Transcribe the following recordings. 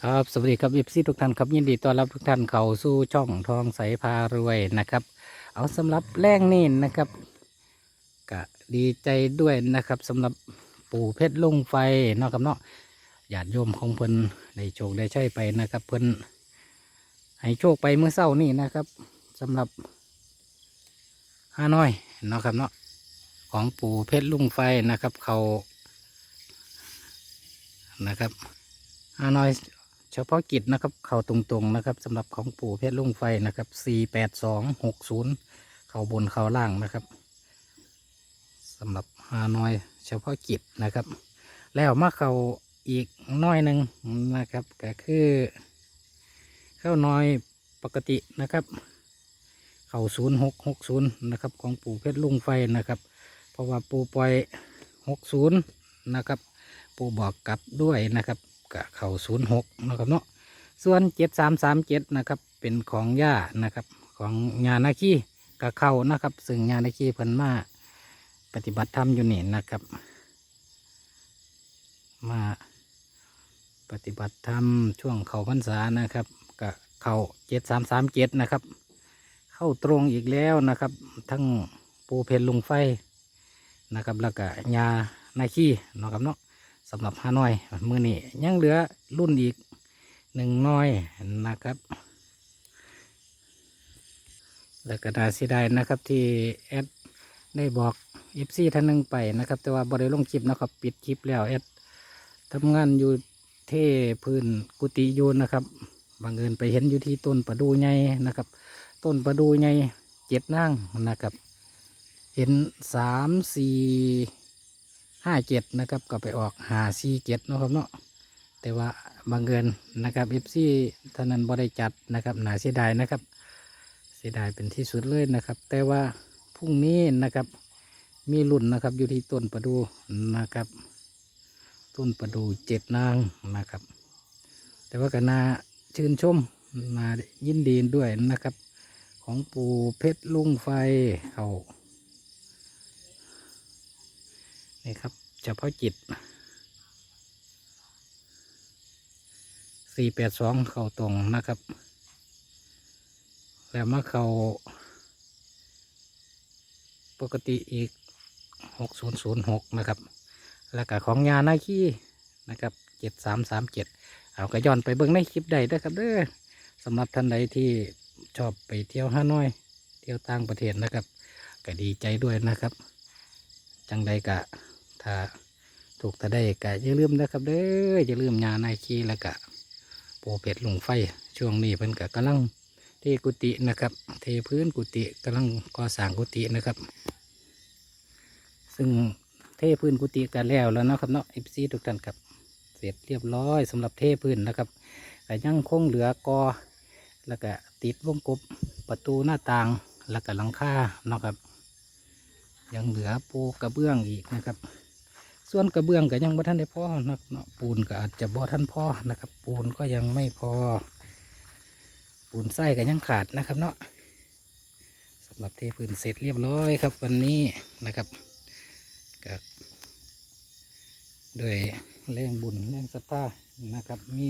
ครับสวัสดีครับเอฟซีทุกท่านครับยินดีต้อนรับทุกท่านเข้าสู่ช่องทองใสพารวยนะครับ เอาสำหรับแรงนี่นะครับก็ดีใจด้วยนะครับสำหรับปู่เพชรลุงไฟเนาะครับเนาะญาติโยมของเพิ่นได้โชคได้ใช้ไปนะครับเพิ่นให้โชคไปเมื่อเช้านี่นะครับสำหรับฮาน้อยเนาะครับเนาะของปู่เพชรลุงไฟนะครับเขานะครับฮานอย เฉพาะกิจนะครับ เข่าตรงๆนะครับสำหรับของปู่เพชรลุงไฟนะครับสี่แปดสองหกศูนย์เข่าบนเข่าล่างนะครับสำหรับฮานอยเฉพาะกิจนะครับ แล้วมาเข่าอีกน้อยหนึ่งนะครับก็คือเข้าน้อยปกตินะครับเข่าศูนย์หกหกศูนย์นะครับของปู่เพชรลุงไฟนะครับ เพราะว่าปู่ปล่อยหกศูนย์นะครับ ปู่บอกกลับด้วยนะครับ กับเข่าศูนย์หกนะครับเนาะส่วนเจ็ดสามสามเจ็ดนะครับเป็นของย่านะครับของญาณาคีกับเข่านะครับซึ่งญาณาคีเพิ่นมาปฏิบัติธรรมอยู่นี่นะครับ มาปฏิบัติธรรมช่วงเข่าพรรษานะครับกับเข่าเจ็ดสามสามเจ็ดนะครับ เข้าตรงอีกแล้วนะครับ ทั้งปูเพลลุงไฟนะครับแล้วก็ยานาคีนะครับเนาะ สำหรับห้าน้อยมือนี้ยังเหลือรุ่นอีกหนึ่งน้อยนะครับ แล้วก็น่าเสียดายนะครับที่แอดได้บอกเอฟซีท่านหนึ่งไปนะครับ แต่ว่าบริลงคลิปนะครับ ปิดคลิปแล้วแอดทำงานอยู่เท่พื้นกุฏิอยู่นะครับบังเอิญไปเห็นอยู่ที่ต้นประดูใหญ่นะครับ ต้นประดูใหญ่เจ็ดนั่งนะครับ เห็นสามสี่ ห้าเจ็ดนะครับก็ไปออกหาสี่เจ็ดนะครับเนาะแต่ว่าบังเอิญนะครับเอฟซีท่านั้นบริจัดนะครับหนาเสียดายนะครับ เสียดายเป็นที่สุดเลยนะครับ แต่ว่าพรุ่งนี้นะครับมีรุ่นนะครับอยู่ที่ต้นประดูนะครับ ต้นประดูเจ็ดนางนะครับ แต่ว่าก็น่าชื่นชมน่ายินดีด้วยนะครับ ของปูเพชรลุงไฟเขา นี่ครับ เฉพาะจิตสี่แปดสองเขาตรงนะครับ แล้วมาเขาปกติอีกหกศูนย์ศูนย์หกนะครับ แล้วก็ของยานาคีนะครับเจ็ดสามสามเจ็ดเอาก็ย้อนไปเบิ่งในคลิปใดด้ครับเด้อสำหรับท่านใดที่ชอบไปเที่ยวฮานอย เที่ยวต่างประเทศนะครับ ก็ดีใจด้วยนะครับ จังใดกะ ถ้าถูกถ้าได้กะอย่าลืมนะครับเด้ออย่าลืมยานายคีแล้วกะโปเป็ดลงไฟช่วงนี้เพิ่นกะกำลังเทกุฏินะครับ เทพื้นกุฏิกำลังก่อสร้างกุฏินะครับ ซึ่งเทพื้นกุฏิกันแล้วแล้วนะครับเนาะเอฟซีทุกท่านครับ เสร็จเรียบร้อยสำหรับเทพื้นนะครับแต่ยังคงเหลือกอแล้วก็ติดวงกบประตูหน้าต่างแล้วก็หลังคาเนาะครับ ยังเหลือปูกระเบื้องอีกนะครับ ส่วนกระเบื้องก็ยังบ่ท่านได้พอนะครับเนาะปูนก็อาจจะบ่ท่านพอนะครับ ปูนก็ยังไม่พอ ปูนไส้ก็ยังขาดนะครับ เนาะสำหรับเทพื้นเสร็จเรียบร้อยครับ วันนี้นะครับกับด้วยแรงบุญแรงสตานะครับ มี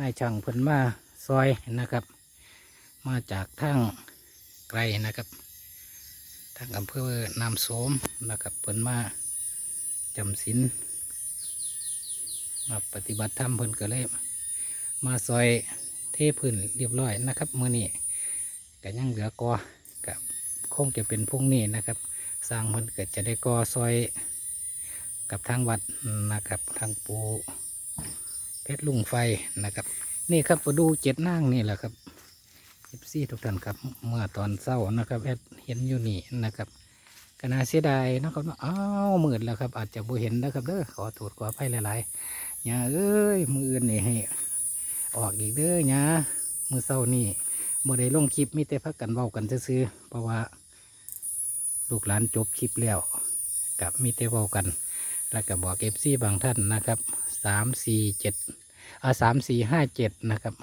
นายช่างเพิ่นมาซอยนะครับ มาจากทางไกลนะครับ ทางอำเภอนามโสมนะครับเพิ่นมา จำศีลมาปฏิบัติธรรมเพิ่นก็เลยมาซอยเทพื้นเรียบร้อยนะครับเมื่อนี้ก็ยังเหลือกอกับคงจะเป็นพรุ่งนี้นะครับ สร้างเพิ่นก็จะได้กอซอยกับทางวัดนะครับทางปูเพชรลุงไฟนะครับ นี่ครับมาดูเจ็ดนางนี่แหละครับเอฟซีทุกท่านครับเมื่อตอนเศร้านะครับแอดเห็นอยู่นี่นะครับ ก็น่าเสียดายนะครับเนาะอ้าวมืดแล้วครับ อาจจะบ่เห็นนะครับเด้อขอโทษขออภัยหลายๆอย่าเอ้ยมืออื่นนี่ให้ออกอีกเด้อเนี่ยมือเศร้านี่บ่ได้ลงคลิปมีแต่พักกันเว้ากันซื่อเพราะว่า ลูกหลานจบคลิปแล้วกับมีแต่เว้ากัน แล้วก็บอกเอฟซีบางท่านนะครับสามสี่เจ็ดอ่าสามสี่ห้าเจ็ดนะครับ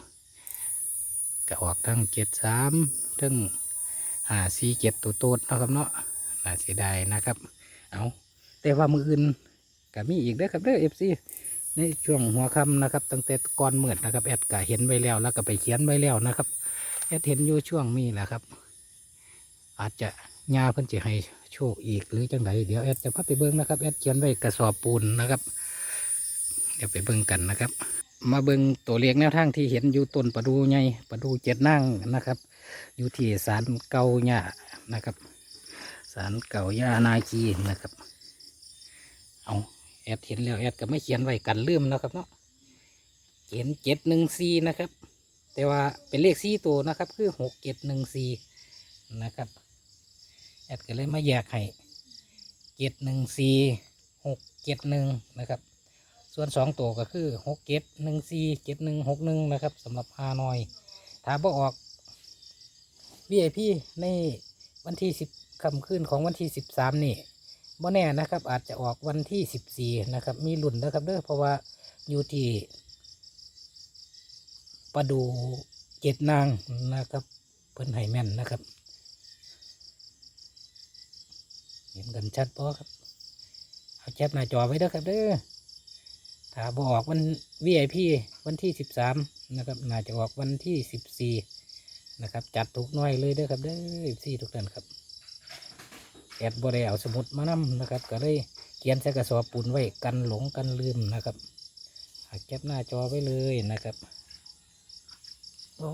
ก็ออกทั้งเจ็ดสามทั้งหาสี่เจ็ดตัวโตดนะครับเนาะาเสียดายนะครับ เอาแต่ว่ามืออื่นก็มีอีกเด้อครับเด้อเอฟซีในช่วงหัวค่ำนะครับ ตั้งแต่ก่อนเมืดนะครับ แอดก็เห็นไว้แล้วแล้วก็ไปเขียนไว้แล้วนะครับแอดเห็นอยู่ช่วงนี้แหละครับ อาจจะยาเพิ่นจะให้โชคอีกหรือจังไดเดี๋ยวแอดจะพาไปเบิ้งนะครับแอดเขียนไว้กระสอบปูนนะครับ เดี๋ยวไปเบิ้งกันนะครับ มาเบิ้งตัวเลขแนวทางที่เห็นอยู่ต้นประดูใหญ่ประดูเจ็ดนั่งนะครับ อยู่ที่ศาลเก่าหญ้านะครับาลเก่าหญ้านาคีนะครับ เอาแอดเห็นแล้วแอดก็ไม่เขียนไว้กันลืมนะครับเนาะเขียนเจ็ดหนึ่งสี่นะครับ แต่ว่าเป็นเลขสี่ตัวนะครับ คือหกเจ็ดหนึ่งสี่นะครับแอดก็เลยมาแยกให้เจ็ดหนึ่งสี่หกเจ็ดหนึ่งนะครับ ส่วนสองตัวก็คือหกเจ็ดหนึ่งสี่เจ็ดหนึ่งหกหนึ่งนะครับสำหรับฮานอย ถ้าบ่ออก VIP ในวันที่สิบ คำคืนของวันที่สิบสามนี่บ่แน่นะครับ อาจจะออกวันที่สิบสี่นะครับ มีลุ่นนะครับเด้อเพราะว่าอยู่ที่ประดูเจ็ดนางนะครับ เพิ่นไห้แม่นนะครับ เห็นกันชัดปอครับ เอาแคปหน้าจอไว้เด้อครับเด้อถ้าบออกวัน VIP วันที่สิบสามนะครับ น่าจะออกวันที่สิบสี่นะครับ จัดถูกน้อยเลยเด้อครับเด้อสี่ทุกท่านครับ แอดบริเอาสมุดมานำนะครับ ก็เลยเขียนใส่กระสอบปูนไว้กันหลงกันลืมนะครับหากแคปหน้าจอไว้เลยนะครับโอ้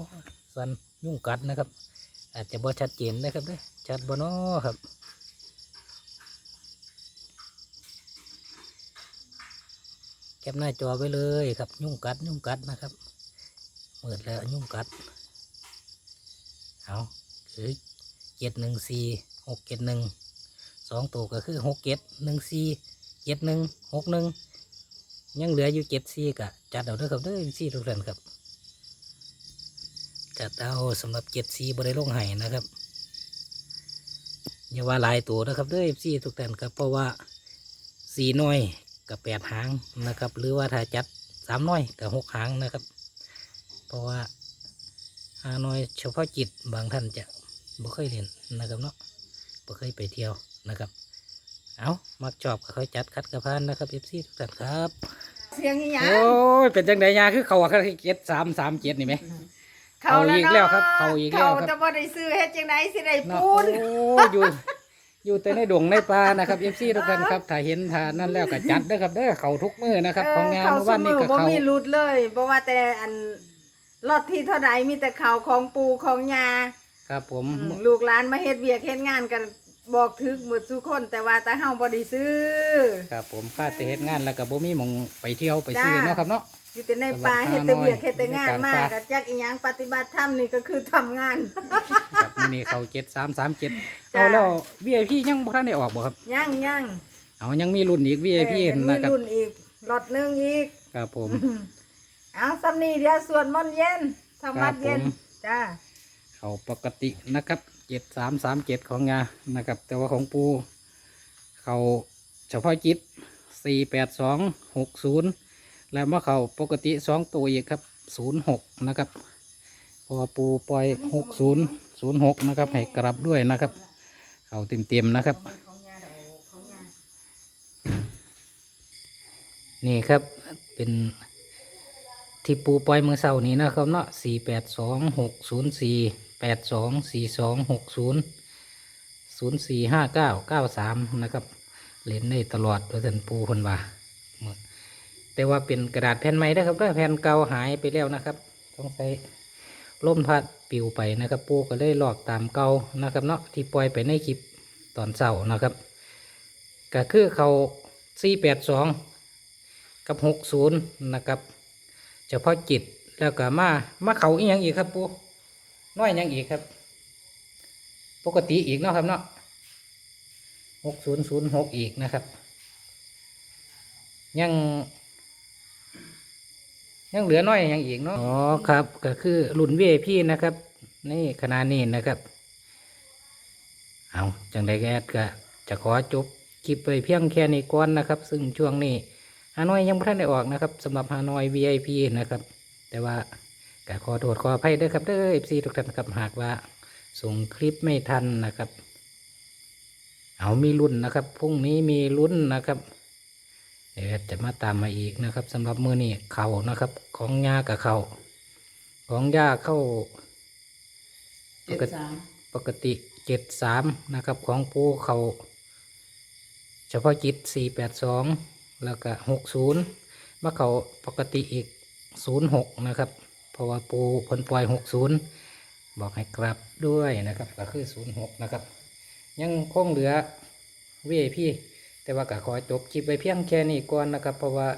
สันยุ่งกัดนะครับ อาจจะบ่ชัดเจนนะครับเด้ชัดบ่นอครับแคปหน้าจอไว้เลยครับ ยุ่งกัด ยุ่งกัดนะครับเปิดแล้วยุ่งกัดเอาคือเจ็ดหนึ่งสี่หกเจ็ดหนึ่ง องตัวก็คือหกเจ็ดหนึ่งสี่เจ็ดหนึ่งหกหนึ่งยังเหลืออยู่เจ็ดสี่กะจัดเอาเด้อครับด้อสี่ทุกท่านครับ จัดเอาสำหรับเจ็ดสี่บริลงไห้นะครับอย่าว่าหลายตัวนะครับด้อสี่ทุกท่านครับเพราะว่าสี่น้อยกับแปดหางนะครับ หรือว่าถ้าจัดสามน้อยกับหกหางนะครับ เพราะว่าหาน้อยเฉพาะจิตบางท่านจะบ่เคยเรียนนะครับเนาะบ่เคยไปเที่ยว นะครับ เอามักชอบก็ค่อยจัดคัดกระพานนะครับเอฟซีทุกท่านครับเสียงอีหยังโอ้ยเป็นจังไดยาคือเขาอะคือเจ็ดสามสามเจ็ดนี่ไหม เข้าอีกแล้วครับเข้าอีกแล้วครับ เขาจะบ่ได้ซื้อเฮ็ดจังไดสิได้เนาะปูโอ้นยอยู่ อยู่แต่ในดงในป่านะครับเอฟซีทุกท่านครับถ้าเห็นทานนั่นแล้วก็จัดเด้อครับเด้อเขาทุกมือนะครับ ของงานเขาเมื่อสวันมืนี้อก็บ่เขามีรุดเลยเพราะว่าแต่อันรอดที่เท่าใดมีแต่เขาของปูของยาครับผมอืมลูกหลานมาเฮ็ดเวียกเฮ็ดงานกัน บอกถึกหมดทุกคนแต่ว่าแต่เฮาบ่ได้ซื้อ ครับผมป้าจะเฮ็ดงานแล้วก็บ่มีหมองไปเที่ยวไปซื้อจ้า เนาะครับเนาะ อยู่แต่ในป่าสำหรับเฮ็ดแต่เวียกฮานอยเฮ็ดแต่งานในการมาป่าก็จักอีหยังปฏิบัติธรรมนี่ก็คือทำงาน ครับมื้อนี้เขาเจ็ดสามสามเจ็ดจ้า เอาแล้ว VIP ยังบ่ทันได้ออกบ่ครับยังยังเอายังมีรุ่นอีก VIP เออยังมีนะครับรุ่นอีกรถหนึงอีก ครับผม เอาสำนีเดียวส่วนมนต์เย็นธรรมัดเย็น ครับผม จ้า เขาปกตินะครับ เจ็ดสามสามเจ็ดของยานะครับ แต่ว่าของปู เขาเฉพาะจิตสี่แปดสองหกศูนย์แล้วมาเขาปกติสองตัวอีกครับศูนย์หกนะครับพอปูปล่อยหกศูนย์ศูนย์หกนะครับ ให้กลับด้วยนะครับ เขาเต็มเต็มนะครับ นี่ครับเป็นที่ปูปล่อยมือเสานี้นะครับเนาะสี่แปดสองหกศูนย์สี่ แปดสองสี่สองหกศูนย์ศูนย์สี่ห้าเก้าเก้าสามนะครับเล่นได้ตลอดโดยท่านปูคนว่าแต่ว่าเป็นกระดาษแผ่นใหม่นะครับก็แผ่นเก่าหายไปแล้วนะครับต้องใช้ล่มพัดปิวไปนะครับ ปูก็เลยลอกตามเก่านะครับเนาะที่ปล่อยไปในคลิปตอนเสาร์นะครับก็คือเขาสี่แปดสองกับหกศูนย์นะครับเฉพาะจิตแล้วก็มามาเขาอีกอย่างอีกครับปู น้อยยังอีกครับ ปกติอีกเนาะครับเนาะหกศูนย์ศูนย์หกอีกนะครับ ยัง ยังเหลือน้อยยังอีกเนาะอ๋อครับ ก็คือรุ่นเวพี่นะครับ นี่ขนาดนี้นะครับ เอาจังไดแอดก็จะขอจบคลิปไปเพียงแค่นี้ก่อนนะครับ ซึ่งช่วงนี้ฮานอยยังไม่ทันได้ออกนะครับสำหรับฮานอย VIP นะครับ แต่ว่า ก็ขอโทษขออภัยด้วยครับเด้อ FC ทุกท่านครับหากว่า ส่งคลิปไม่ทันนะครับ เอามีรุ่นนะครับพรุ่งนี้มีลุ้นนะครับเดี๋ยวจะมาตามมาอีกนะครับสำหรับมือนี้เขานะครับ ของยากับเขาของยาเข้าเจ็ดสามปกติเจ็ดสามนะครับ ของปูเขาเฉพาะจิตสี่แปดสองแล้วก็หกศูนย์มาเขาปกติอีกศูนย์หกนะครับ เพราะว่าปูเพ้นปล่อยหกศูนย์บอกให้กลับด้วยนะครับ ก็คือศูนย์หกนะครับ ยังคงเหลือเวพี่แต่ว่าก็ขอจบคลิปไปเพียงแค่นี้ก่อนนะครับ เพราะว่า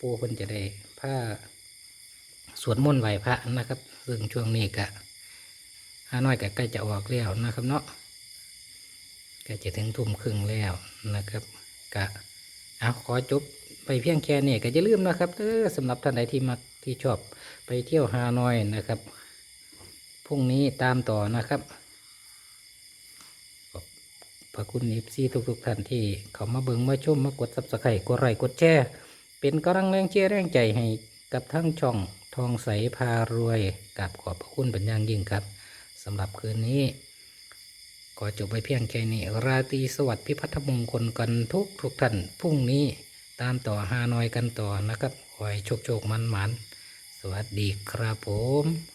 ปูเพิ่นจะได้ผ้าสวดมนต์ไหวพระนะครับ ซึ่งช่วงนี้ก็ฮาน้อยก็ใกล้จะออกแล้วนะครับเนาะใกล้จะถึงทุ่มครึ่งแล้วนะครับกะเอาขอจบ ไปเพียงแค่นี้ก็อย่าลืมนะครับเออสำหรับท่านใดที่มักที่ชอบไปเที่ยวฮานอยนะครับพรุ่งนี้ตามต่อนะครับขอบคุณเอฟซีทุกๆท่านที่เขามาเบิ่งมาชมมากดซับสไครต์กดไลค์กดแชร์เป็นกำลังแรงเชียร์แรงใจให้กับทั้งช่องทองใสพารวยกับขอบพระคุณเป็นอย่างยิ่งครับสำหรับคืนนี้ขอจบไปเพียงแค่นี้ ราตรีสวัสดิ์พิพัฒนมงคลกันทุกทุกท่านพรุ่งนี้ ตามต่อฮานอยกันต่อนะครับขอให้โชคโชคมันมันๆสวัสดีครับผม